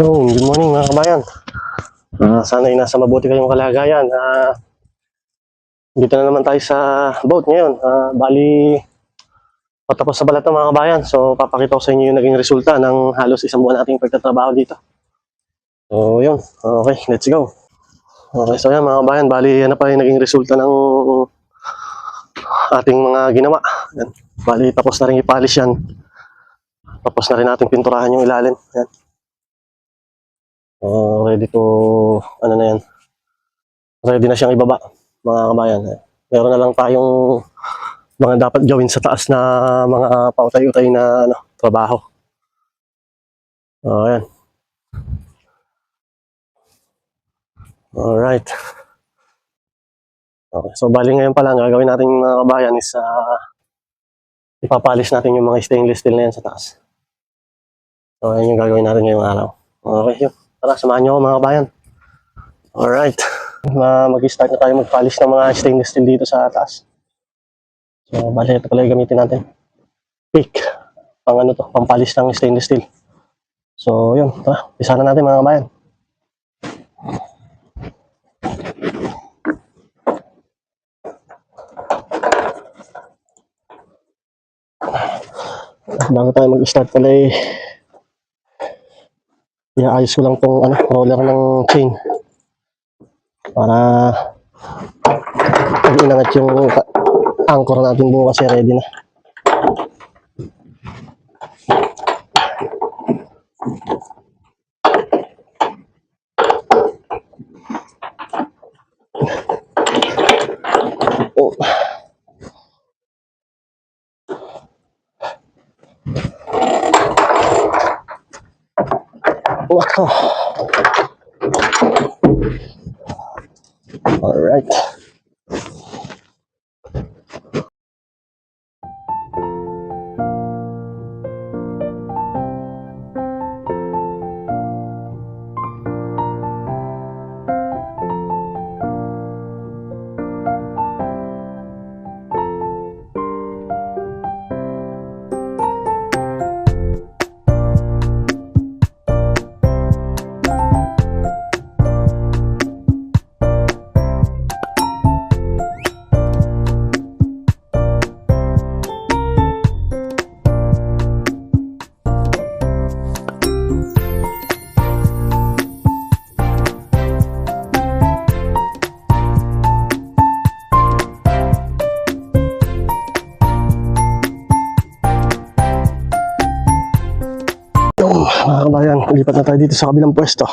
Yun, good morning mga kabayan. Ah, sana ay nasa mabuti kayong kalagayan. Ah, dito na naman tayo sa boat ngayon. Ah, bali, patapos sa balat ng mga kabayan. So, papakita ko sa inyo yung naging resulta ng halos isang buwan nating pagtatrabaho dito. So, yun. Okay, let's go. Okay, so yan mga kabayan. Bali, ano pa yung naging resulta ng ating mga ginawa. Yan. Bali, tapos na rin ipalis yan. Tapos na rin natin pinturahan yung ilalim. Yan. Oh, ready to, ano na yan, ready na siyang ibaba, mga kabayan. Meron na lang tayong mga dapat gawin sa taas na mga pautay-utay na ano, trabaho. Oh, ayan. Alright. Okay, so bali ngayon pa lang, gagawin natin mga kabayan is ah, ipapalis natin yung mga stainless steel na yan sa taas. So, ayan yung gagawin natin ngayong araw. Okay, yun. Tara, samahan niyo ako mga kabayan. Alright. Ma mag-start na tayo mag-polish ng mga stainless steel dito sa taas. So, bali, ito pala gamitin natin. Pick. Pang ano to, pang polish ng stainless steel. So, yun. Tara, isa na natin mga kabayan. Bago tayo mag-start pala eh, Iaayos ko lang tong ano, roller ng chain. Para pag inangat yung anchor natin bukas eh, ready na. Oh. Oh. Lipat na tayo dito sa kabilang pwesto.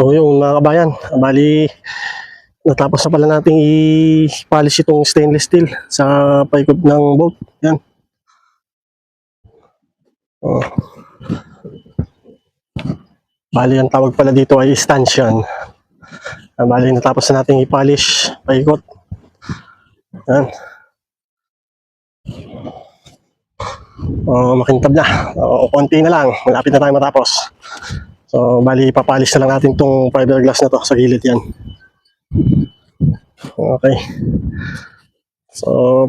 So yung mga kabayan, bali natapos na pala nating i-polish itong stainless steel sa paikot ng boat. Yan. Oh. Bali ang tawag pala dito ay stanchion. Bali natapos na nating i-polish paikot. Yan. Oh, makintab na. Oh, konti na lang. Malapit na tayo matapos. So, bali, ipapalis na lang natin tong fiberglass na to sa gilid yan. Okay. So,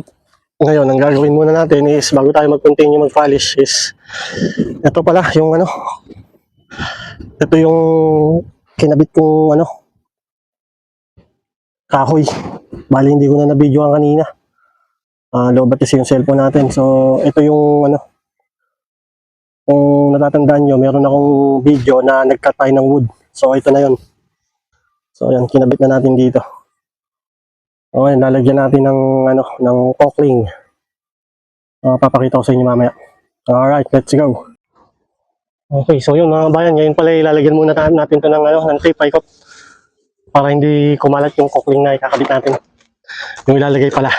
ngayon, ang gagawin muna natin is, bago tayo mag-continue mag-polish is, ito pala, yung ano, ito yung kinabit kong ano, kahoy. Bali, hindi ko na na-video kanina. Ah, lobat kasi yung cellphone natin. So, ito yung ano, kung natatandaan nyo, meron akong video na nag-cut tayo ng wood. So, ito na yun. So, yan, kinabit na natin dito. Okay, lalagyan natin ng, ano, ng cockling. Ah, papakita ko sa inyo mamaya. Alright, let's go. Okay, so yun mga bayan, ngayon pala ilalagyan muna natin to ng, ano, ng tape paikot para hindi kumalat yung cockling na ikakabit natin. Yung ilalagay pala.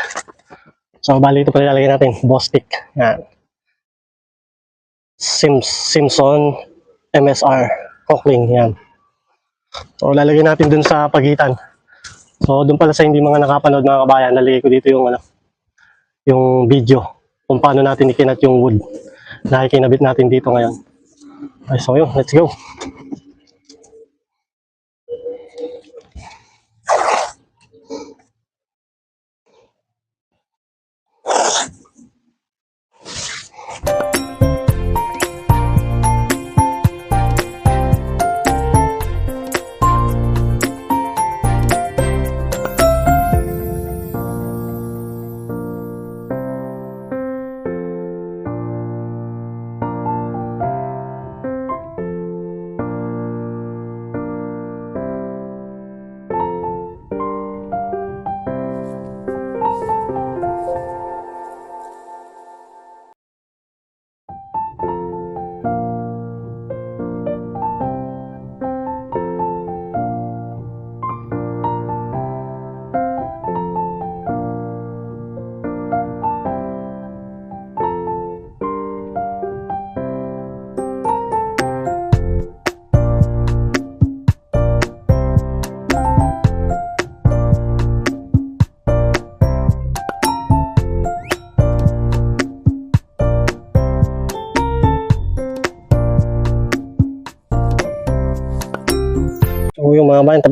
So, bali ito pala ilalagay natin, boss stick. Yan. Sims, Simpson MSR Cockling, yan. So, lalagay natin dun sa pagitan. So, dun pala sa hindi mga nakapanood mga kabayan, lalagay ko dito yung ano, yung video kung paano natin ikinat yung wood na ikinabit natin dito ngayon. Okay, so yun, let's go.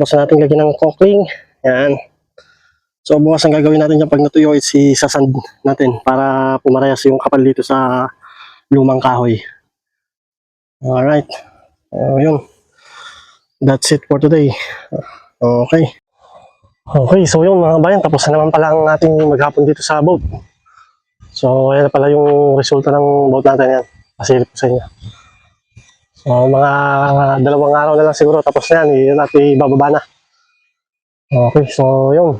Tapos na natin lagyan ng cockling. Yan. So bukas ang gagawin natin dyan pag natuyo is isasand natin para pumarehas yung kapal dito sa lumang kahoy. Alright. Uh, yun. That's it for today. Okay. Okay, so yun mga bayan, tapos na naman pala ang ating maghapon dito sa boat. So, ayan pala yung resulta ng boat natin yan. Pasilip ko sa inyo. So, mga dalawang araw na lang siguro tapos na yan, yun natin ibababa na. Okay, so yun.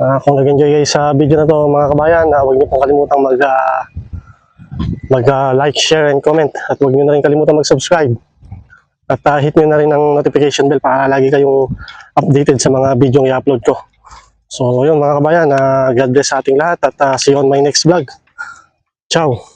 Ah, kung nag-enjoy kayo sa video na to mga kabayan, ah, huwag niyo pong kalimutang mag, ah, mag ah, like, share, and comment. At huwag niyo na rin kalimutan mag-subscribe. At ah, hit niyo na rin ang notification bell para lagi kayong updated sa mga video i-upload ko. So yun mga kabayan, ah, God bless sa ating lahat at ah, see you on my next vlog. Ciao!